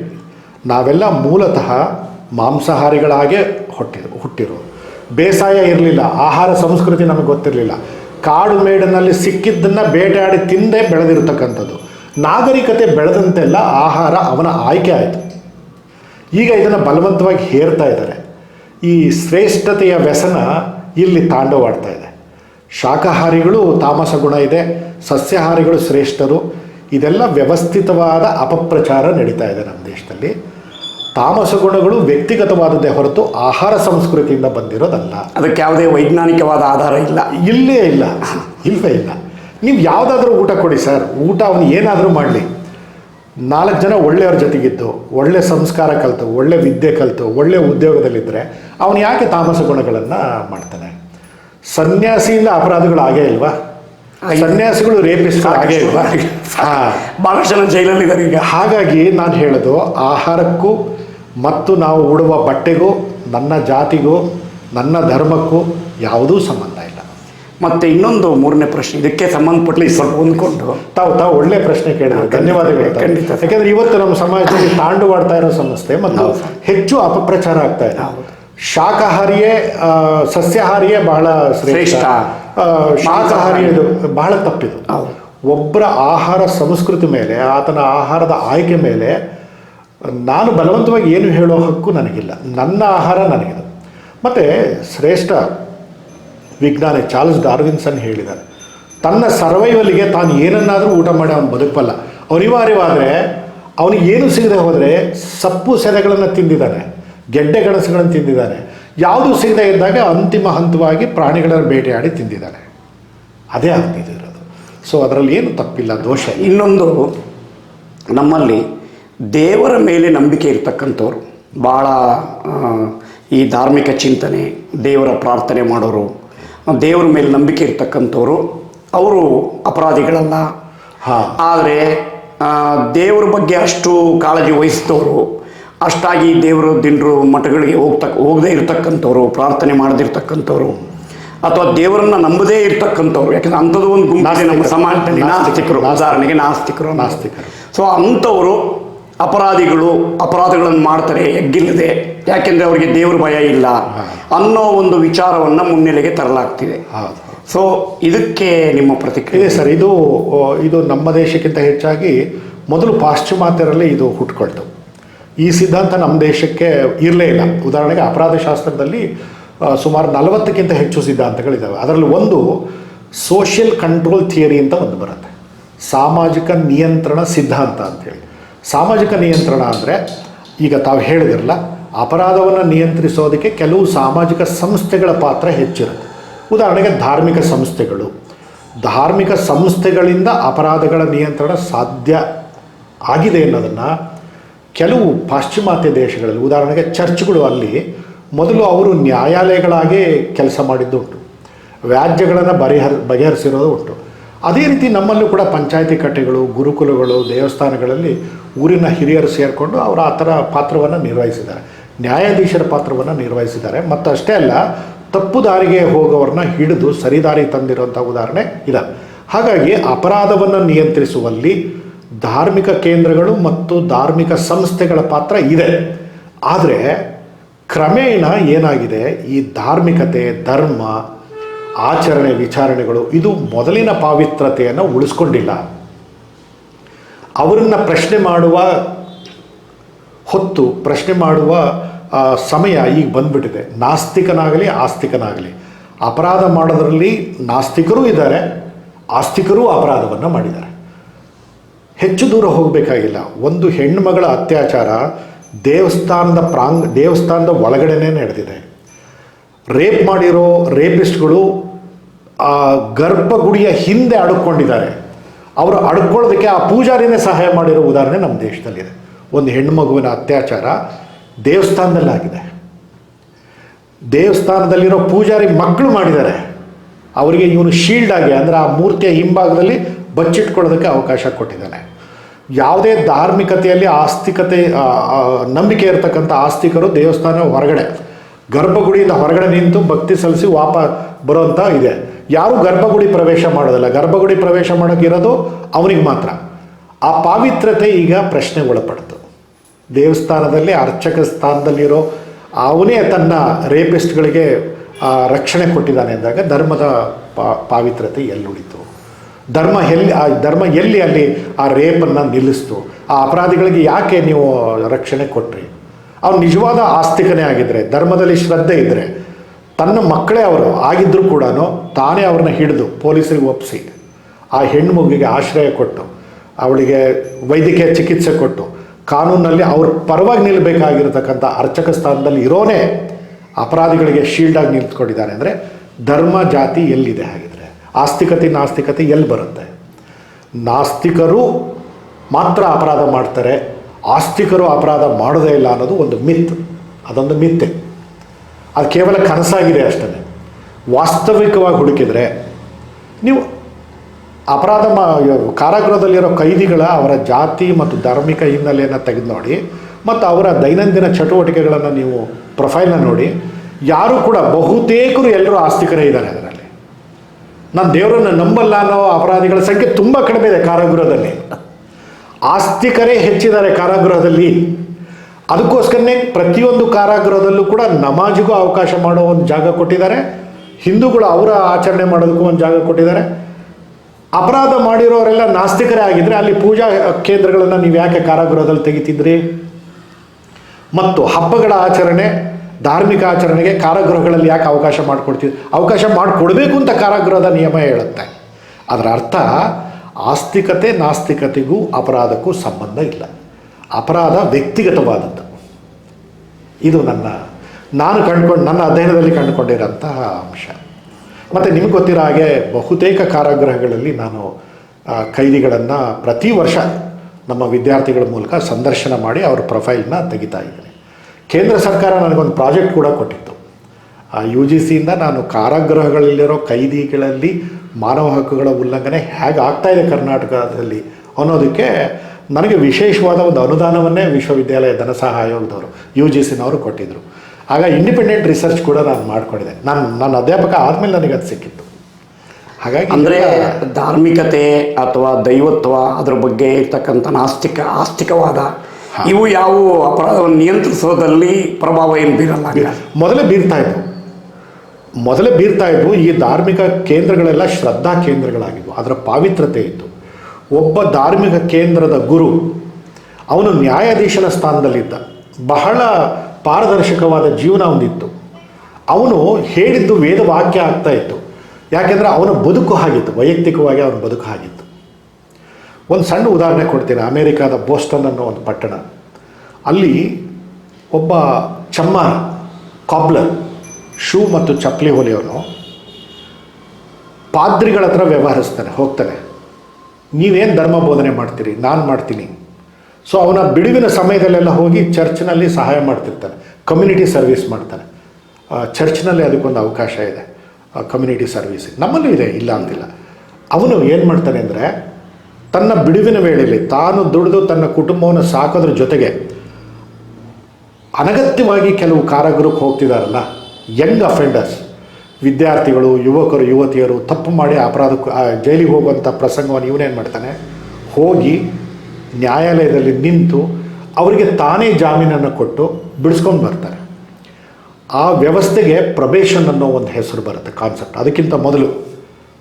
ನಾವೆಲ್ಲ ಮೂಲತಃ ಮಾಂಸಾಹಾರಿಗಳಾಗೇ ಹುಟ್ಟಿ ಹುಟ್ಟಿರೋರು ಬೇಸಾಯ ಇರಲಿಲ್ಲ, ಆಹಾರ ಸಂಸ್ಕೃತಿ ನಮಗೆ ಗೊತ್ತಿರಲಿಲ್ಲ. ಕಾಡು ಮೇಡಿನಲ್ಲಿ ಸಿಕ್ಕಿದ್ದನ್ನು ಬೇಟೆಯಾಡಿ ತಿಂದೇ ಬೆಳೆದಿರತಕ್ಕಂಥದ್ದು. ನಾಗರಿಕತೆ ಬೆಳೆದಂತೆಲ್ಲ ಆಹಾರ ಅವನ ಆಯ್ಕೆ ಆಯಿತು. ಈಗ ಇದನ್ನು ಬಲವಂತವಾಗಿ ಹೇರ್ತಾ ಇದ್ದಾರೆ. ಈ ಶ್ರೇಷ್ಠತೆಯ ವ್ಯಸನ ಇಲ್ಲಿ ತಾಂಡವಾಡ್ತಾ ಇದೆ. ಶಾಖಾಹಾರಿಗಳು ತಾಮಸ ಗುಣ ಇದೆ, ಸಸ್ಯಾಹಾರಿಗಳು ಶ್ರೇಷ್ಠರು. ಇದೆಲ್ಲ ವ್ಯವಸ್ಥಿತವಾದ ಅಪಪ್ರಚಾರ ನಡೀತಾ ಇದೆ ನಮ್ಮ ದೇಶದಲ್ಲಿ. ತಾಮಸ ಗುಣಗಳು ವ್ಯಕ್ತಿಗತವಾದದ್ದೇ ಹೊರತು ಆಹಾರ ಸಂಸ್ಕೃತಿಯಿಂದ ಬಂದಿರೋದಲ್ಲ. ಅದಕ್ಕೆ ಯಾವುದೇ ವೈಜ್ಞಾನಿಕವಾದ ಆಧಾರ ಇಲ್ಲ. ಇಲ್ಲೇ ಇಲ್ಲ. ಇಲ್ಲವೇ ಇಲ್ಲ. ನೀವು ಯಾವುದಾದ್ರೂ ಊಟ ಕೊಡಿ ಸರ್. ಊಟ ಅವನು ಏನಾದರೂ ಮಾಡಲಿ. ನಾಲ್ಕು ಜನ ಒಳ್ಳೆಯವ್ರ ಜೊತೆಗಿದ್ದು ಒಳ್ಳೆ ಸಂಸ್ಕಾರ ಕಲಿತು ಒಳ್ಳೆ ವಿದ್ಯೆ ಕಲಿತು ಒಳ್ಳೆ ಉದ್ಯೋಗದಲ್ಲಿದ್ದರೆ ಅವನು ಯಾಕೆ ತಾಮಸ ಗುಣಗಳನ್ನು ಮಾಡ್ತಾನೆ? ಸನ್ಯಾಸಿಯಿಂದ ಅಪರಾಧಗಳು ಆಗೇ ಇಲ್ವಾ. ಸನ್ಯಾಸಿಗಳು ರೇಪಿಸ್ತಾರೆ ಆಗೇ ಇಲ್ವಾ? ಹಾಂ. ಭಾಳಷ್ಟು ಜನ ಜೈಲಲ್ಲಿದ್ದಾರೆ ಈಗ. ಹಾಗಾಗಿ ನಾನು ಹೇಳೋದು ಆಹಾರಕ್ಕೂ ಮತ್ತು ನಾವು ಉಡುವ ಬಟ್ಟೆಗೂ ನನ್ನ ಜಾತಿಗೂ ನನ್ನ ಧರ್ಮಕ್ಕೂ ಯಾವುದೂ ಸಂಬಂಧ ಇಲ್ಲ. ಮತ್ತೆ ಇನ್ನೊಂದು ಮೂರನೇ ಪ್ರಶ್ನೆ ಇದಕ್ಕೆ ಸಂಬಂಧಪಟ್ಟಲಿ ಸ್ವಲ್ಪ ಹೊಂದ್ಕೊಂಡು. ತಾವು ತಾವು ಒಳ್ಳೆ ಪ್ರಶ್ನೆ ಕೇಳಿದ್ರು. ಧನ್ಯವಾದಗಳು ಖಂಡಿತ ಯಾಕೆಂದ್ರೆ ಇವತ್ತು ನಮ್ಮ ಸಮಾಜದಲ್ಲಿ ತಾಂಡವಾಡ್ತಾ ಇರೋ ಸಮಸ್ಯೆ ಮತ್ತು ಹೆಚ್ಚು ಅಪಪ್ರಚಾರ ಆಗ್ತಾ ಇದೆ. ಶಾಖಾಹಾರಿಯೇ ಶಾಕಾಹಾರಿಯೇ ಸಸ್ಯಾಹಾರಿಯೇ ಬಹಳ ಶ್ರೇಷ್ಠ. ಶಾಕಾಹಾರಿಯದು ಬಹಳ ತಪ್ಪಿದು. ಒಬ್ಬರ ಆಹಾರ ಸಂಸ್ಕೃತಿ ಮೇಲೆ ಆತನ ಆಹಾರದ ಆಯ್ಕೆ ಮೇಲೆ ನಾನು ಬಲವಂತವಾಗಿ ಏನು ಹೇಳೋ ಹಕ್ಕು ನನಗಿಲ್ಲ. ನನ್ನ ಆಹಾರ ನನಗಿದೆ. ಮತ್ತು ಶ್ರೇಷ್ಠ ವಿಜ್ಞಾನಿ ಚಾರ್ಲ್ಸ್ ಡಾರ್ವಿನ್ಸನ್ ಹೇಳಿದ್ದಾರೆ. ತನ್ನ ಸರ್ವೈವಲ್ಗೆ ತಾನು ಏನನ್ನಾದರೂ ಊಟ ಮಾಡಿ ಅವನು ಬದುಕಲ್ಲ ಅನಿವಾರ್ಯವಾದರೆ ಅವನಿಗೆ ಏನು ಸಿಗದೆ ಹೋದರೆ ಸಪ್ಪು ಸೆರೆಗಳನ್ನು ತಿಂದಿದ್ದಾನೆ. ಗೆಡ್ಡೆ ಗೆಣಸುಗಳನ್ನು ತಿಂದಿದ್ದಾನೆ. ಯಾವುದೂ ಸಿಗದೆ ಇದ್ದಾಗ ಅಂತಿಮ ಹಂತವಾಗಿ ಪ್ರಾಣಿಗಳನ್ನು ಬೇಟೆಯಾಡಿ ತಿಂದಿದ್ದಾನೆ. ಅದೇ ಆಗ್ತಿರೋದು ಸೊ ಅದರಲ್ಲಿ ಏನು ತಪ್ಪಿಲ್ಲ, ದೋಷ ಇನ್ನೊಂದು ನಮ್ಮಲ್ಲಿ ದೇವರ ಮೇಲೆ ನಂಬಿಕೆ ಇರ್ತಕ್ಕಂಥವ್ರು ಭಾಳ ಈ ಧಾರ್ಮಿಕ ಚಿಂತನೆ ದೇವರ ಪ್ರಾರ್ಥನೆ ಮಾಡೋರು ದೇವರ ಮೇಲೆ ನಂಬಿಕೆ ಇರ್ತಕ್ಕಂಥವ್ರು ಅವರು ಅಪರಾಧಿಗಳಲ್ಲ ಹಾಂ ಆದರೆ ದೇವರ ಬಗ್ಗೆ ಅಷ್ಟು ಕಾಳಜಿ ವಹಿಸಿದವರು ಅಷ್ಟಾಗಿ ದೇವರು ದಿನರು ಮಠಗಳಿಗೆ ಹೋಗ್ತಕ್ಕ ಹೋಗದೇ ಇರ್ತಕ್ಕಂಥವ್ರು ಪ್ರಾರ್ಥನೆ ಮಾಡದಿರ್ತಕ್ಕಂಥವ್ರು ಅಥವಾ ದೇವರನ್ನ ನಂಬದೇ ಇರ್ತಕ್ಕಂಥವ್ರು ಯಾಕಂದ್ರೆ ಅಂಥದ್ದು ಒಂದು ಗುಂಪಿದೆ ನಮ್ಮ. ಸಮಾಜದಲ್ಲಿ ನಾಸ್ತಿಕರು ನಾಸ್ತಿಕರು. ಉದಾಹರಣೆಗೆ ನಾಸ್ತಿಕರು ನಾಸ್ತಿಕರು. ಸೊ ಅಂಥವರು ಅಪರಾಧಿಗಳು ಅಪರಾಧಗಳನ್ನು ಮಾಡ್ತಾರೆ ಎಗ್ಗಿಲ್ಲದೆ. ಯಾಕೆಂದರೆ ಅವರಿಗೆ ದೇವ್ರ ಭಯ ಇಲ್ಲ ಅನ್ನೋ ಒಂದು ವಿಚಾರವನ್ನು ಮುನ್ನೆಲೆಗೆ ತರಲಾಗ್ತಿದೆ. ಸೊ ಇದಕ್ಕೆ ನಿಮ್ಮ ಪ್ರತಿಕ್ರಿಯೆ? ಸರ್ ಇದು ಇದು ನಮ್ಮ ದೇಶಕ್ಕಿಂತ ಹೆಚ್ಚಾಗಿ ಮೊದಲು ಪಾಶ್ಚಿಮಾತ್ಯರಲ್ಲಿ ಇದು ಹುಟ್ಕೊಳ್ತು. ಈ ಸಿದ್ಧಾಂತ ನಮ್ಮ ದೇಶಕ್ಕೆ ಇರಲೇ ಇಲ್ಲ. ಉದಾಹರಣೆಗೆ ಅಪರಾಧ ಶಾಸ್ತ್ರದಲ್ಲಿ ಸುಮಾರು ನಲವತ್ತಕ್ಕಿಂತ ಹೆಚ್ಚು ಸಿದ್ಧಾಂತಗಳಿದ್ದಾವೆ ಅದರಲ್ಲಿ ಒಂದು ಸೋಷಿಯಲ್ ಕಂಟ್ರೋಲ್ ಥಿಯರಿ ಅಂತ ಒಂದು ಬರುತ್ತೆ. ಸಾಮಾಜಿಕ ನಿಯಂತ್ರಣ ಸಿದ್ಧಾಂತ ಅಂತೇಳಿ. ಸಾಮಾಜಿಕ ನಿಯಂತ್ರಣ ಅಂದರೆ ಈಗ ತಾವು ಹೇಳಿದಿರಲ್ಲ, ಅಪರಾಧವನ್ನು ನಿಯಂತ್ರಿಸೋದಕ್ಕೆ ಕೆಲವು ಸಾಮಾಜಿಕ ಸಂಸ್ಥೆಗಳ ಪಾತ್ರ ಹೆಚ್ಚಿರುತ್ತೆ. ಉದಾಹರಣೆಗೆ ಧಾರ್ಮಿಕ ಸಂಸ್ಥೆಗಳು. ಧಾರ್ಮಿಕ ಸಂಸ್ಥೆಗಳಿಂದ ಅಪರಾಧಗಳ ನಿಯಂತ್ರಣ ಸಾಧ್ಯ ಆಗಿದೆ ಅನ್ನೋದನ್ನು ಕೆಲವು ಪಾಶ್ಚಿಮಾತ್ಯ ದೇಶಗಳಲ್ಲಿ, ಉದಾಹರಣೆಗೆ ಚರ್ಚ್ಗಳು ಅಲ್ಲಿ ಮೊದಲು ಅವರು ನ್ಯಾಯಾಲಯಗಳಾಗಿ ಕೆಲಸ ಮಾಡಿದ್ದುಂಟು ವ್ಯಾಜ್ಯಗಳನ್ನು ಬಗೆಹರ್ ಬಗೆಹರಿಸಿರೋದು ಉಂಟು. ಅದೇ ರೀತಿ ನಮ್ಮಲ್ಲೂ ಕೂಡ ಪಂಚಾಯತಿ ಕಟ್ಟೆಗಳು, ಗುರುಕುಲಗಳು, ದೇವಸ್ಥಾನಗಳಲ್ಲಿ ಊರಿನ ಹಿರಿಯರು ಸೇರಿಕೊಂಡು ಅವರು ಆ ಥರ ಪಾತ್ರವನ್ನು ನಿರ್ವಹಿಸಿದ್ದಾರೆ. ನ್ಯಾಯಾಧೀಶರ ಪಾತ್ರವನ್ನು ನಿರ್ವಹಿಸಿದ್ದಾರೆ. ಮತ್ತು ಅಷ್ಟೇ ಅಲ್ಲ, ತಪ್ಪು ದಾರಿಗೆ ಹೋಗೋವ್ರನ್ನ ಹಿಡಿದು ಸರಿದಾರಿ ತಂದಿರುವಂಥ ಉದಾಹರಣೆ ಇದೆ. ಹಾಗಾಗಿ ಅಪರಾಧವನ್ನು ನಿಯಂತ್ರಿಸುವಲ್ಲಿ ಧಾರ್ಮಿಕ ಕೇಂದ್ರಗಳು ಮತ್ತು ಧಾರ್ಮಿಕ ಸಂಸ್ಥೆಗಳ ಪಾತ್ರ ಇದೆ. ಆದರೆ ಕ್ರಮೇಣ ಏನಾಗಿದೆ? ಈ ಧಾರ್ಮಿಕತೆ, ಧರ್ಮ ಆಚರಣೆ ವಿಚಾರಣೆಗಳು ಇದು ಮೊದಲಿನ ಪಾವಿತ್ರತೆಯನ್ನು ಉಳಿಸ್ಕೊಂಡಿಲ್ಲ. ಅವರನ್ನು ಪ್ರಶ್ನೆ ಮಾಡುವ ಹೊತ್ತು, ಪ್ರಶ್ನೆ ಮಾಡುವ ಸಮಯ ಈಗ ಬಂದ್ಬಿಟ್ಟಿದೆ. ನಾಸ್ತಿಕನಾಗಲಿ, ಆಸ್ತಿಕನಾಗಲಿ. ಅಪರಾಧ ಮಾಡೋದರಲ್ಲಿ ನಾಸ್ತಿಕರೂ ಇದ್ದಾರೆ, ಆಸ್ತಿಕರೂ ಅಪರಾಧವನ್ನು ಮಾಡಿದ್ದಾರೆ. ಹೆಚ್ಚು ದೂರ ಹೋಗಬೇಕಾಗಿಲ್ಲ. ಒಂದು ಹೆಣ್ಣುಮಗಳ ಅತ್ಯಾಚಾರ ದೇವಸ್ಥಾನದ ಪ್ರಾಂಗ್, ದೇವಸ್ಥಾನದ ಒಳಗಡೆನೇ ನಡೆದಿದೆ. ರೇಪ್ ಮಾಡಿರೋ ರೇಪಿಸ್ಟ್ಗಳು ಆ ಗರ್ಭಗುಡಿಯ ಹಿಂದೆ ಅಡುಕೊಂಡಿದ್ದಾರೆ. ಅವರು ಅಡ್ಕೊಳ್ಳೋದಕ್ಕೆ ಆ ಪೂಜಾರಿನೇ ಸಹಾಯ ಮಾಡಿರೋ ಉದಾಹರಣೆ ನಮ್ಮ ದೇಶದಲ್ಲಿದೆ. ಒಂದು ಹೆಣ್ಣು ಮಗುವಿನ ಅತ್ಯಾಚಾರ ದೇವಸ್ಥಾನದಲ್ಲಾಗಿದೆ ದೇವಸ್ಥಾನದಲ್ಲಿರೋ ಪೂಜಾರಿ ಮಕ್ಕಳು ಮಾಡಿದ್ದಾರೆ. ಅವರಿಗೆ ಇವನು ಶೀಲ್ಡ್ ಆಗಿ, ಅಂದರೆ ಆ ಮೂರ್ತಿಯ ಹಿಂಭಾಗದಲ್ಲಿ ಬಚ್ಚಿಟ್ಕೊಳ್ಳೋದಕ್ಕೆ ಅವಕಾಶ ಕೊಟ್ಟಿದ್ದಾನೆ. ಯಾವುದೇ ಧಾರ್ಮಿಕತೆಯಲ್ಲಿ ಆಸ್ತಿಕತೆ ನಂಬಿಕೆ ಇರತಕ್ಕಂಥ ಆಸ್ತಿಕರು ದೇವಸ್ಥಾನ ಹೊರಗಡೆ. ಗರ್ಭಗುಡಿಯಿಂದ ಹೊರಗಡೆ ನಿಂತು ಭಕ್ತಿ ಸಲ್ಲಿಸಿ ವಾಪ ಬರೋಂಥ ಇದೆ. ಯಾರು ಗರ್ಭಗುಡಿ ಪ್ರವೇಶ ಮಾಡೋದಿಲ್ಲ. ಗರ್ಭಗುಡಿ ಪ್ರವೇಶ ಮಾಡೋಕ್ಕಿರೋದು ಅವನಿಗೆ ಮಾತ್ರ. ಆ ಪಾವಿತ್ರತೆ ಈಗ ಪ್ರಶ್ನೆಗೆ ಒಳಪಡ್ತು ದೇವಸ್ಥಾನದಲ್ಲಿ, ಅರ್ಚಕ ಸ್ಥಾನದಲ್ಲಿರೋ ಅವನೇ ತನ್ನ ರೇಪಿಸ್ಟ್ಗಳಿಗೆ ರಕ್ಷಣೆ ಕೊಟ್ಟಿದ್ದಾನೆ ಅಂದಾಗ ಧರ್ಮದ ಪಾವಿತ್ರತೆ ಎಲ್ಲುಳಿತು. ಧರ್ಮ ಎಲ್ಲಿ, ಆ, ಧರ್ಮ ಎಲ್ಲಿ ಅಲ್ಲಿ ಆ ರೇಪನ್ನು ನಿಲ್ಲಿಸ್ತು. ಆ ಅಪರಾಧಿಗಳಿಗೆ ಯಾಕೆ ನೀವು ರಕ್ಷಣೆ ಕೊಟ್ರಿ? ಅವ್ನು ನಿಜವಾದ ಆಸ್ತಿಕನೇ ಆಗಿದ್ದರೆ ಧರ್ಮದಲ್ಲಿ ಶ್ರದ್ಧೆ ಇದ್ದರೆ ತನ್ನ ಮಕ್ಕಳೇ ಅವರು ಆಗಿದ್ದರೂ ಕೂಡ ತಾನೇ ಅವ್ರನ್ನ ಹಿಡಿದು ಪೊಲೀಸರಿಗೆ ಒಪ್ಪಿಸಿ ಆ ಹೆಣ್ಣು ಮಗುವಿಗೆ ಆಶ್ರಯ ಕೊಟ್ಟು, ಅವಳಿಗೆ ವೈದ್ಯಕೀಯ ಚಿಕಿತ್ಸೆ ಕೊಟ್ಟು, ಕಾನೂನಲ್ಲಿ ಅವ್ರ ಪರವಾಗಿ ನಿಲ್ಲಬೇಕಾಗಿರತಕ್ಕಂಥ ಅರ್ಚಕ ಸ್ಥಾನದಲ್ಲಿ ಇರೋನೇ ಅಪರಾಧಿಗಳಿಗೆ ಶೀಲ್ಡಾಗಿ ನಿಂತ್ಕೊಂಡಿದ್ದಾನೆ ಅಂದರೆ ಧರ್ಮ ಜಾತಿ ಎಲ್ಲಿದೆ ಹಾಗಿದ್ರೆ? ಆಸ್ತಿಕತೆ, ನಾಸ್ತಿಕತೆ ಎಲ್ಲಿ ಬರುತ್ತೆ? ನಾಸ್ತಿಕರು ಮಾತ್ರ ಅಪರಾಧ ಮಾಡ್ತಾರೆ ಆಸ್ತಿಕರು ಅಪರಾಧ ಮಾಡೋದೇ ಇಲ್ಲ ಅನ್ನೋದು ಒಂದು ಮಿತ್. ಅದೊಂದು ಮಿತ್ತೆ. ಅದು ಕೇವಲ ಕನಸಾಗಿದೆ ಅಷ್ಟೇ. ವಾಸ್ತವಿಕವಾಗಿ ಹುಡುಕಿದರೆ ನೀವು ಅಪರಾಧ ಮಾ ಕಾರಾಗೃಹದಲ್ಲಿರೋ ಕೈದಿಗಳ ಅವರ ಜಾತಿ ಮತ್ತು ಧಾರ್ಮಿಕ ಹಿನ್ನೆಲೆಯನ್ನು ತೆಗೆದು ನೋಡಿ ಮತ್ತು ಅವರ ದೈನಂದಿನ ಚಟುವಟಿಕೆಗಳನ್ನು ನೀವು ಪ್ರೊಫೈಲ್ನ ನೋಡಿ, ಯಾರು ಕೂಡ ಬಹುತೇಕರು ಎಲ್ಲರೂ ಆಸ್ತಿಕರೇ ಇದ್ದಾರೆ ಅದರಲ್ಲಿ. ನಾನು ದೇವರನ್ನು ನಂಬಲ್ಲ ಅನ್ನೋ ಅಪರಾಧಿಗಳ ಸಂಖ್ಯೆ ತುಂಬ ಕಡಿಮೆ ಇದೆ ಕಾರಾಗೃಹದಲ್ಲಿ. ಆಸ್ತಿಕರೇ ಹೆಚ್ಚಿದ್ದಾರೆ ಕಾರಾಗೃಹದಲ್ಲಿ. ಅದಕ್ಕೋಸ್ಕರನೇ ಪ್ರತಿಯೊಂದು ಕಾರಾಗೃಹದಲ್ಲೂ ಕೂಡ ನಮಾಜಿಗೂ ಅವಕಾಶ ಮಾಡೋ ಒಂದು ಜಾಗ ಕೊಟ್ಟಿದ್ದಾರೆ. ಹಿಂದೂಗಳು ಅವರ ಆಚರಣೆ ಮಾಡೋದಕ್ಕೂ ಒಂದು ಜಾಗ ಕೊಟ್ಟಿದ್ದಾರೆ. ಅಪರಾಧ ಮಾಡಿರೋರೆಲ್ಲ ನಾಸ್ತಿಕರೇ ಆಗಿದ್ರೆ ಅಲ್ಲಿ ಪೂಜಾ ಕೇಂದ್ರಗಳನ್ನು ನೀವು ಯಾಕೆ ಕಾರಾಗೃಹದಲ್ಲಿ ತೆಗಿತಿದ್ರಿ? ಮತ್ತು ಹಬ್ಬಗಳ ಆಚರಣೆ, ಧಾರ್ಮಿಕ ಆಚರಣೆಗೆ ಕಾರಾಗೃಹಗಳಲ್ಲಿ ಯಾಕೆ ಅವಕಾಶ ಮಾಡಿಕೊಡ್ತೀವಿ ಅವಕಾಶ ಮಾಡಿಕೊಡ್ಬೇಕು ಅಂತ ಕಾರಾಗೃಹದ ನಿಯಮ ಹೇಳುತ್ತೆ. ಅದರ ಅರ್ಥ ಆಸ್ತಿಕತೆ ನಾಸ್ತಿಕತೆಗೂ ಅಪರಾಧಕ್ಕೂ ಸಂಬಂಧ ಇಲ್ಲ. ಅಪರಾಧ ವ್ಯಕ್ತಿಗತವಾದದ್ದು. ಇದು ನನ್ನ, ನಾನು ಕಂಡುಕೊಂಡು, ನನ್ನ ಅಧ್ಯಯನದಲ್ಲಿ ಕಂಡುಕೊಂಡಿರೋಂತಹ ಅಂಶ. ಮತ್ತು ನಿಮಗೆ ಗೊತ್ತಿರೋ ಹಾಗೆ ಬಹುತೇಕ ಕಾರಾಗೃಹಗಳಲ್ಲಿ ನಾನು ಕೈದಿಗಳನ್ನು ಪ್ರತಿ ವರ್ಷ ನಮ್ಮ ವಿದ್ಯಾರ್ಥಿಗಳ ಮೂಲಕ ಸಂದರ್ಶನ ಮಾಡಿ ಅವ್ರ ಪ್ರೊಫೈಲ್ನ ತೆಗಿತಾ ಇದ್ದೀನಿ. ಕೇಂದ್ರ ಸರ್ಕಾರ ನನಗೊಂದು ಪ್ರಾಜೆಕ್ಟ್ ಕೂಡ ಕೊಟ್ಟಿತ್ತು. ಯು ಜಿ ಸಿಯಿಂದ ನಾನು ಕಾರಾಗೃಹಗಳಲ್ಲಿರೋ ಕೈದಿಗಳಲ್ಲಿ ಮಾನವ ಹಕ್ಕುಗಳ ಉಲ್ಲಂಘನೆ ಹೇಗೆ ಆಗ್ತಾ ಇದೆ ಕರ್ನಾಟಕದಲ್ಲಿ ಅನ್ನೋದಕ್ಕೆ ನನಗೆ ವಿಶೇಷವಾದ ಒಂದು ಅನುದಾನವನ್ನೇ ವಿಶ್ವವಿದ್ಯಾಲಯ ಧನ ಸಹಾಯ ಆಯೋಗದವರು ಯು ಜಿ ಸಿನವರು ಕೊಟ್ಟಿದ್ದರು ಆಗ ಇಂಡಿಪೆಂಡೆಂಟ್ ರಿಸರ್ಚ್ ಕೂಡ ನಾನು ಮಾಡ್ಕೊಂಡಿದ್ದೆ. ನಾನು ನನ್ನ ಅಧ್ಯಾಪಕ ಆದಮೇಲೆ ನನಗೆ ಅದು ಸಿಕ್ಕಿತ್ತು. ಹಾಗಾಗಿ ಅಂದರೆ ಧಾರ್ಮಿಕತೆ ಅಥವಾ ದೈವತ್ವ ಅದರ ಬಗ್ಗೆ ಇರ್ತಕ್ಕಂಥ ನಾಸ್ತಿಕ ಆಸ್ತಿಕವಾದ ಇವು ಯಾವ ಅಪರಾಧವನ್ನು ನಿಯಂತ್ರಿಸೋದಲ್ಲಿ ಪ್ರಭಾವ ಏನು ಬೀರಲ್ಲ. ಮೊದಲೇ ಬೀರ್ತಾ ಮೊದಲೇ ಬೀರ್ತಾ ಇದ್ವು, ಈ ಧಾರ್ಮಿಕ ಕೇಂದ್ರಗಳೆಲ್ಲ ಶ್ರದ್ಧಾ ಕೇಂದ್ರಗಳಾಗಿದ್ವು, ಅದರ ಪಾವಿತ್ರತೆ ಇತ್ತು. ಒಬ್ಬ ಧಾರ್ಮಿಕ ಕೇಂದ್ರದ ಗುರು, ಅವನು ನ್ಯಾಯಾಧೀಶನ ಸ್ಥಾನದಲ್ಲಿದ್ದ. ಬಹಳ ಪಾರದರ್ಶಕವಾದ ಜೀವನ ಒಂದಿತ್ತು ಅವನು ಹೇಳಿದ್ದು ವೇದ ವಾಕ್ಯ ಆಗ್ತಾ ಇತ್ತು. ಯಾಕೆಂದರೆ ಅವನ ಬದುಕು ಆಗಿತ್ತು ವೈಯಕ್ತಿಕವಾಗಿ ಅವನ ಬದುಕು ಆಗಿತ್ತು ಒಂದು ಸಣ್ಣ ಉದಾಹರಣೆ ಕೊಡ್ತೀನಿ, ಅಮೇರಿಕಾದ ಬೋಸ್ಟನ್ ಅನ್ನೋ ಒಂದು ಪಟ್ಟಣ. ಅಲ್ಲಿ ಒಬ್ಬ ಚಮ್ಮ ಕಾಬ್ಲರ್ ಶೂ ಮತ್ತು ಚಪ್ಪಲಿ ಹೊಲಿಯೋನು, ಪಾದ್ರಿಗಳ ಹತ್ರ ವ್ಯವಹರಿಸ್ತಾನೆ, ಹೋಗ್ತಾನೆ. ನೀವೇನು ಧರ್ಮ ಬೋಧನೆ ಮಾಡ್ತೀರಿ? ನಾನು ಮಾಡ್ತೀನಿ. ಸೊ ಅವನ ಬಿಡುವಿನ ಸಮಯದಲ್ಲೆಲ್ಲ ಹೋಗಿ ಚರ್ಚ್ನಲ್ಲಿ ಸಹಾಯ ಮಾಡ್ತಿರ್ತಾನೆ. ಕಮ್ಯುನಿಟಿ ಸರ್ವಿಸ್ ಮಾಡ್ತಾನೆ. ಚರ್ಚ್ನಲ್ಲಿ ಅದಕ್ಕೊಂದು ಅವಕಾಶ ಇದೆ. ಕಮ್ಯುನಿಟಿ ಸರ್ವಿಸ್ ನಮ್ಮಲ್ಲೂ ಇದೆ, ಇಲ್ಲ ಅಂತಿಲ್ಲ ಅವನು ಏನು ಮಾಡ್ತಾನೆ ಅಂದರೆ, ತನ್ನ ಬಿಡುವಿನ ವೇಳೆಯಲ್ಲಿ ತಾನು ದುಡಿದು ತನ್ನ ಕುಟುಂಬವನ್ನು ಸಾಕೋದ್ರ ಜೊತೆಗೆ ಅನಗತ್ಯವಾಗಿ ಕೆಲವು ಕಾರಾಗೃಹಕ್ಕೆ ಹೋಗ್ತಿದಾರಲ್ಲ ಯಂಗ್ ಅಫೆಂಡರ್ಸ್ ವಿದ್ಯಾರ್ಥಿಗಳು, ಯುವಕರು, ಯುವತಿಯರು ತಪ್ಪು ಮಾಡಿ ಅಪರಾಧಕ್ಕೆ ಜೈಲಿಗೆ ಹೋಗುವಂಥ ಪ್ರಸಂಗವನ್ನು ಇವನೇನು ಮಾಡ್ತಾನೆ? ಹೋಗಿ ನ್ಯಾಯಾಲಯದಲ್ಲಿ ನಿಂತು ಅವರಿಗೆ ತಾನೇ ಜಾಮೀನನ್ನು ಕೊಟ್ಟು ಬಿಡಿಸ್ಕೊಂಡು ಬರ್ತಾರೆ. ಆ ವ್ಯವಸ್ಥೆಗೆ ಪ್ರೊಬೇಷನ್ ಅನ್ನೋ ಒಂದು ಹೆಸರು ಬರುತ್ತೆ ಕಾನ್ಸೆಪ್ಟ್. ಅದಕ್ಕಿಂತ ಮೊದಲು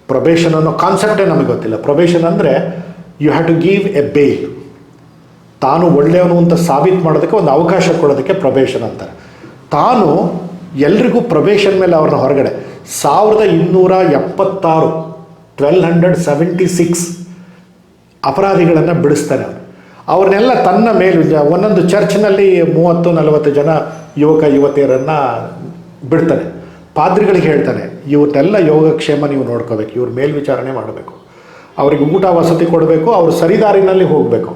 ಪ್ರೊಬೇಷನ್ ಅನ್ನೋ ಕಾನ್ಸೆಪ್ಟೇ ನಮಗೆ ಗೊತ್ತಿಲ್ಲ. ಪ್ರೊಬೇಷನ್ ಅಂದರೆ you have to give a bail ತಾನು ಒಳ್ಳೆಯವನು ಅಂತ ಸಾಬೀತು ಮಾಡೋದಕ್ಕೆ ಒಂದು ಅವಕಾಶ ಕೊಡೋದಕ್ಕೆ ಪ್ರೊಬೇಷನ್ ಅಂತಾರೆ. ತಾನು ಎಲ್ರಿಗೂ ಪ್ರೊಬೇಷನ್ ಮೇಲೆ ಅವ್ರನ್ನ ಹೊರಗಡೆ. ಸಾವಿರದ ಇನ್ನೂರ ಎಪ್ಪತ್ತಾರು ಟ್ವೆಲ್ ಹಂಡ್ರೆಡ್ ಸೆವೆಂಟಿ ಸಿಕ್ಸ್ ಅಪರಾಧಿಗಳನ್ನು ಬಿಡಿಸ್ತಾನೆ ಅವರು. ಅವ್ರನ್ನೆಲ್ಲ ತನ್ನ ಮೇಲು, ಒಂದೊಂದು ಚರ್ಚ್ನಲ್ಲಿ ಮೂವತ್ತು, ನಲವತ್ತು ಜನ ಯುವಕ, ಯುವತಿಯರನ್ನು ಬಿಡ್ತಾನೆ ಪಾದ್ರಿಗಳಿಗೆ ಹೇಳ್ತಾನೆ ಇವ್ರನ್ನೆಲ್ಲ ಯೋಗಕ್ಷೇಮ ನೀವು ನೋಡ್ಕೋಬೇಕು, ಇವ್ರ ಮೇಲ್ವಿಚಾರಣೆ ಮಾಡಬೇಕು. ಅವ್ರಿಗೆ ಊಟ, ವಸತಿ ಕೊಡಬೇಕು, ಅವರು ಸರಿದಾರಿನಲ್ಲಿ ಹೋಗಬೇಕು.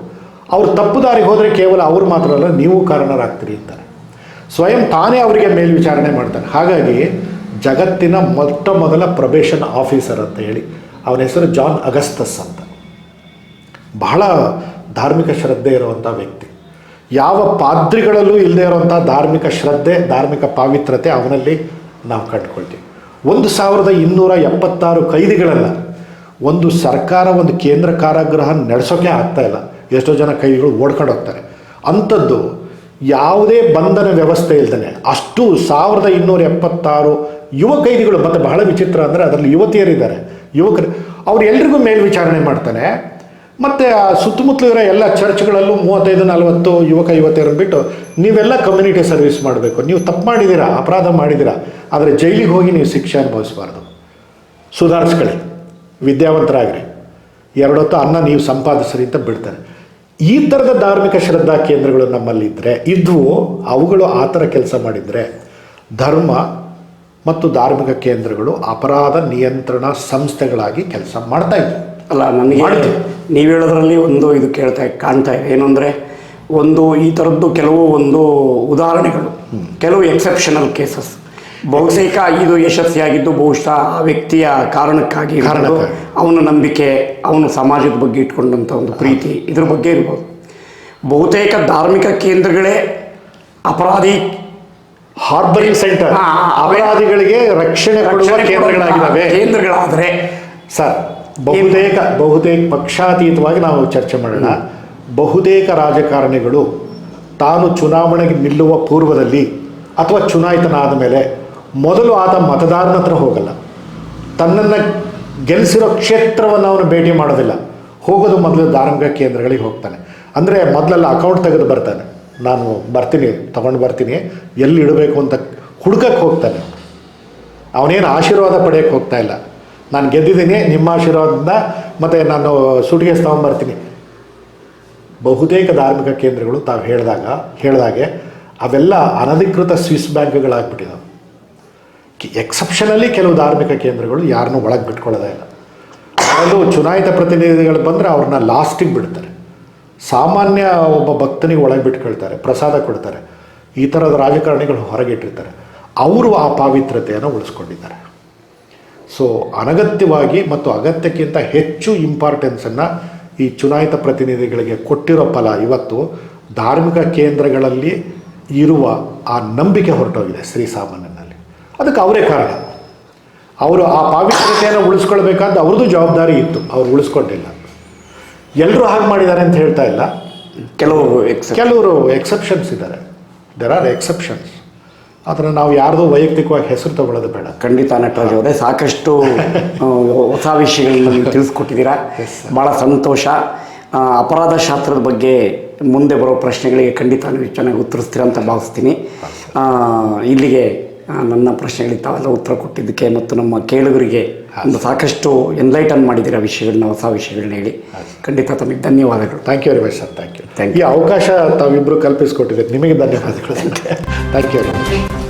ಅವ್ರು ತಪ್ಪು ದಾರಿಗೆ ಹೋದರೆ ಕೇವಲ ಅವ್ರು ಮಾತ್ರ ಅಲ್ಲ, ನೀವು ಕಾರಣರಾಗ್ತೀರಿ ಅಂತಾರೆ. ಸ್ವಯಂ ತಾನೇ ಅವರಿಗೆ ಮೇಲ್ವಿಚಾರಣೆ ಮಾಡ್ತಾನೆ ಹಾಗಾಗಿ ಜಗತ್ತಿನ ಮೊಟ್ಟ ಮೊದಲ ಪ್ರೊಬೇಷನ್ ಆಫೀಸರ್ ಅಂತ ಹೇಳಿ ಅವನ ಹೆಸರು ಜಾನ್ ಅಗಸ್ತಸ್ ಅಂತ. ಬಹಳ ಧಾರ್ಮಿಕ ಶ್ರದ್ಧೆ ಇರುವಂಥ ವ್ಯಕ್ತಿ. ಯಾವ ಪಾದ್ರಿಗಳಲ್ಲೂ ಇಲ್ಲದೆ ಇರುವಂಥ ಧಾರ್ಮಿಕ ಶ್ರದ್ಧೆ, ಧಾರ್ಮಿಕ ಪಾವಿತ್ರತೆ ಅವನಲ್ಲಿ ನಾವು ಕಂಡುಕೊಳ್ತೀವಿ. ಒಂದು ಸಾವಿರದ ಇನ್ನೂರ ಎಪ್ಪತ್ತಾರು ಕೈದಿಗಳಲ್ಲ ಒಂದು ಸರ್ಕಾರ, ಒಂದು ಕೇಂದ್ರ ಕಾರಾಗೃಹ ನಡೆಸೋಕೆ ಆಗ್ತಾ ಇಲ್ಲ. ಎಷ್ಟೋ ಜನ ಕೈದಿಗಳು ಓಡ್ಕೊಂಡು ಹೋಗ್ತಾರೆ. ಅಂಥದ್ದು ಯಾವುದೇ ಬಂಧನ ವ್ಯವಸ್ಥೆ ಇಲ್ದೇ ಅಷ್ಟು ಸಾವಿರದ ಇನ್ನೂರ ಎಪ್ಪತ್ತಾರು ಯುವ ಕೈದಿಗಳು ಮತ್ತು ಬಹಳ ವಿಚಿತ್ರ ಅಂದರೆ ಅದರಲ್ಲಿ ಯುವತಿಯರಿದ್ದಾರೆ. ಯುವಕರು, ಅವ್ರು ಎಲ್ರಿಗೂ ಮೇಲ್ವಿಚಾರಣೆ ಮಾಡ್ತಾನೆ. ಮತ್ತು ಆ ಸುತ್ತಮುತ್ತಲು ಇರೋ ಎಲ್ಲ ಚರ್ಚ್ಗಳಲ್ಲೂ ಮೂವತ್ತೈದು, ನಲವತ್ತು ಯುವಕ, ಯುವತಿಯರನ್ನು ಬಿಟ್ಟು ನೀವೆಲ್ಲ ಕಮ್ಯುನಿಟಿ ಸರ್ವಿಸ್ ಮಾಡಬೇಕು. ನೀವು ತಪ್ಪು ಮಾಡಿದ್ದೀರಾ? ಅಪರಾಧ ಮಾಡಿದ್ದೀರಾ? ಆದರೆ ಜೈಲಿಗೆ ಹೋಗಿ ನೀವು ಶಿಕ್ಷೆ ಅನುಭವಿಸಬಾರ್ದು. ಸುಧಾರಿಸ್ಕೊಳ್ಳಿ. ವಿದ್ಯಾವಂತರಾಗಿರಿ. ಎರಡೊತ್ತು ಅನ್ನ ನೀವು ಸಂಪಾದಿಸ್ರಿ ಅಂತ ಬಿಡ್ತಾರೆ. ಈ ಥರದ ಧಾರ್ಮಿಕ ಶ್ರದ್ಧಾ ಕೇಂದ್ರಗಳು ನಮ್ಮಲ್ಲಿದ್ದರೆ ಇದ್ವು ಅವುಗಳು ಆ ಥರ ಕೆಲಸ ಮಾಡಿದರೆ ಧರ್ಮ ಮತ್ತು ಧಾರ್ಮಿಕ ಕೇಂದ್ರಗಳು ಅಪರಾಧ ನಿಯಂತ್ರಣ ಸಂಸ್ಥೆಗಳಾಗಿ ಕೆಲಸ ಮಾಡ್ತಾ ಇದ್ವು. ಅಲ್ಲ ನನಗೆ. ನೀವು ಹೇಳೋದ್ರಲ್ಲಿ ಒಂದು ಇದು ಕೇಳ್ತಾ ಕಾಣ್ತಾ ಇದೆ. ಏನು ಅಂದರೆ ಒಂದು ಈ ಥರದ್ದು ಕೆಲವು ಒಂದು ಉದಾಹರಣೆಗಳು. ಕೆಲವು ಎಕ್ಸೆಪ್ಷನಲ್ ಕೇಸಸ್ ಬಹುತೇಕ ಇದು ಯಶಸ್ವಿಯಾಗಿದ್ದು ಬಹುಶಃ ಆ ವ್ಯಕ್ತಿಯ ಕಾರಣಕ್ಕಾಗಿ ಕಾರಣ. ಅವನ ನಂಬಿಕೆ ಅವನು ಸಮಾಜದ ಬಗ್ಗೆ ಇಟ್ಕೊಂಡಂಥ ಒಂದು ಪ್ರೀತಿ ಇದ್ರ ಬಗ್ಗೆ ಇರ್ಬೋದು. ಬಹುತೇಕ ಧಾರ್ಮಿಕ ಕೇಂದ್ರಗಳೇ ಅಪರಾಧಿ ಹಾರ್ಬರಿಂಗ್ ಸೆಂಟರ್ ಅಪರಾಧಿಗಳಿಗೆ ರಕ್ಷಣೆ ಕೊಡುವ ಕೇಂದ್ರಗಳಾಗಿದ್ದಾವೆ. ಕೇಂದ್ರಗಳಾದರೆ ಸರ್ ಬಹುತೇಕ ಬಹುತೇಕ ಪಕ್ಷಾತೀತವಾಗಿ ನಾವು ಚರ್ಚೆ ಮಾಡೋಣ. ಬಹುತೇಕ ರಾಜಕಾರಣಿಗಳು ತಾನು ಚುನಾವಣೆಗೆ ನಿಲ್ಲುವ ಪೂರ್ವದಲ್ಲಿ ಅಥವಾ ಚುನಾಯಿತನಾದ ಮೇಲೆ ಮೊದಲು ಆತ ಮತದಾರನ ಹತ್ರ ಹೋಗಲ್ಲ. ತನ್ನನ್ನು ಗೆಲ್ಲಿಸಿರೋ ಕ್ಷೇತ್ರವನ್ನು ಅವನು ಭೇಟಿ ಮಾಡೋದಿಲ್ಲ. ಹೋಗೋದು ಮೊದಲು ಧಾರ್ಮಿಕ ಕೇಂದ್ರಗಳಿಗೆ ಹೋಗ್ತಾನೆ. ಅಂದರೆ ಮೊದಲೆಲ್ಲ ಅಕೌಂಟ್ ತೆಗೆದು ಬರ್ತಾನೆ. ನಾನು ಬರ್ತೀನಿ, ತಗೊಂಡು ಬರ್ತೀನಿ, ಎಲ್ಲಿ ಇಡಬೇಕು ಅಂತ ಹುಡ್ಕಕ್ಕೆ ಹೋಗ್ತಾನೆ. ಅವನೇನು ಆಶೀರ್ವಾದ ಪಡೆಯೋಕ್ಕೆ ಹೋಗ್ತಾ ಇಲ್ಲ. ನಾನು ಗೆದ್ದಿದ್ದೀನಿ, ನಿಮ್ಮ ಆಶೀರ್ವಾದದಿಂದ ಮತ್ತು ನಾನು ಸುಟಿಗೆಸ್ ತೊಗೊಂಬರ್ತೀನಿ ಬಹುತೇಕ ಧಾರ್ಮಿಕ ಕೇಂದ್ರಗಳು ತಾವು ಹೇಳಿದಾಗ, ಹೇಳಿದಾಗೆ ಅವೆಲ್ಲ ಅನಧಿಕೃತ ಸ್ವಿಸ್ ಬ್ಯಾಂಕ್ಗಳಾಗ್ಬಿಟ್ಟಿದ್ದಾವೆ ಎಕ್ಸೆಪ್ಷನಲ್ಲಿ ಕೆಲವು ಧಾರ್ಮಿಕ ಕೇಂದ್ರಗಳು ಯಾರನ್ನೂ ಒಳಗೆ ಬಿಟ್ಕೊಳ್ಳೋದೇ ಇಲ್ಲ. ಅದರಲ್ಲೂ ಚುನಾಯಿತ ಪ್ರತಿನಿಧಿಗಳು ಬಂದರೆ ಅವ್ರನ್ನ ಲಾಸ್ಟಿಗೆ ಬಿಡ್ತಾರೆ. ಸಾಮಾನ್ಯ ಒಬ್ಬ ಭಕ್ತನಿಗೆ ಒಳಗೆ ಬಿಟ್ಕೊಳ್ತಾರೆ, ಪ್ರಸಾದ ಕೊಡ್ತಾರೆ. ಈ ಥರದ ರಾಜಕಾರಣಿಗಳು ಹೊರಗಿಟ್ಟಿರ್ತಾರೆ. ಅವರು ಆ ಪಾವಿತ್ರತೆಯನ್ನು ಉಳಿಸ್ಕೊಂಡಿದ್ದಾರೆ. ಸೊ ಅನಗತ್ಯವಾಗಿ ಮತ್ತು ಅಗತ್ಯಕ್ಕಿಂತ ಹೆಚ್ಚು ಇಂಪಾರ್ಟೆನ್ಸನ್ನು ಈ ಚುನಾಯಿತ ಪ್ರತಿನಿಧಿಗಳಿಗೆ ಕೊಟ್ಟಿರೋ ಫಲ ಇವತ್ತು ಧಾರ್ಮಿಕ ಕೇಂದ್ರಗಳಲ್ಲಿ ಇರುವ ಆ ನಂಬಿಕೆ ಹೊರಟೋಗಿದೆ ಶ್ರೀಸಾಮಾನ್ಯನಲ್ಲಿ ಅದಕ್ಕೆ ಅವರೇ ಕಾರಣ. ಅವರು ಆ ಪಾವಿತ್ರತೆಯನ್ನು ಉಳಿಸ್ಕೊಳ್ಬೇಕಂತ ಅವ್ರದ್ದು ಜವಾಬ್ದಾರಿ ಇತ್ತು. ಅವ್ರು ಉಳಿಸ್ಕೊಂಡಿಲ್ಲ. ಎಲ್ಲರೂ ಹಾಗೆ ಮಾಡಿದ್ದಾರೆ ಅಂತ ಹೇಳ್ತಾ ಇಲ್ಲ. ಕೆಲವರು ಕೆಲವರು ಎಕ್ಸೆಪ್ಷನ್ಸ್ ಇದ್ದಾರೆ. ದೆರ್ ಆರ್ ಎಕ್ಸೆಪ್ಷನ್ಸ್ ಆದರೆ ನಾವು ಯಾರ್ದೋ ವೈಯಕ್ತಿಕವಾಗಿ ಹೆಸರು ತಗೊಳ್ಳೋದು ಬೇಡ. ಖಂಡಿತ ನಟರಾಜ್ ಅವರೇ ಸಾಕಷ್ಟು ಹೊಸ ವಿಷಯಗಳನ್ನ ನೀವು ತಿಳಿಸ್ಕೊಟ್ಟಿದ್ದೀರಾ. ಭಾಳ ಸಂತೋಷ. ಅಪರಾಧ ಶಾಸ್ತ್ರದ ಬಗ್ಗೆ ಮುಂದೆ ಬರೋ ಪ್ರಶ್ನೆಗಳಿಗೆ ಖಂಡಿತ ನೀವು ಚೆನ್ನಾಗಿ ಉತ್ತರಿಸ್ತೀರ ಅಂತ ಭಾವಿಸ್ತೀನಿ. ಇಲ್ಲಿಗೆ ನನ್ನ ಪ್ರಶ್ನೆಗಳಿಗೆ ತಾವೆಲ್ಲ ಉತ್ತರ ಕೊಟ್ಟಿದ್ದಕ್ಕೆ ಮತ್ತು ನಮ್ಮ ಕೇಳುಗರಿಗೆ ಒಂದು ಸಾಕಷ್ಟು ಎನ್ಲೈಟನ್ ಮಾಡಿದ್ದೀರಾ ವಿಷಯಗಳನ್ನ ಹೊಸ ವಿಷಯಗಳನ್ನ ಹೇಳಿ. ಖಂಡಿತ ತಮಗೆ ಧನ್ಯವಾದಗಳು. Thank you very much sir thank you Thank ಈ ಅವಕಾಶ ತಾವಿಬ್ಬರು ಕಲ್ಪಿಸಿಕೊಟ್ಟಿದ್ದೀರಿ ನಿಮಗೆ ಧನ್ಯವಾದಗಳು. Thank you very much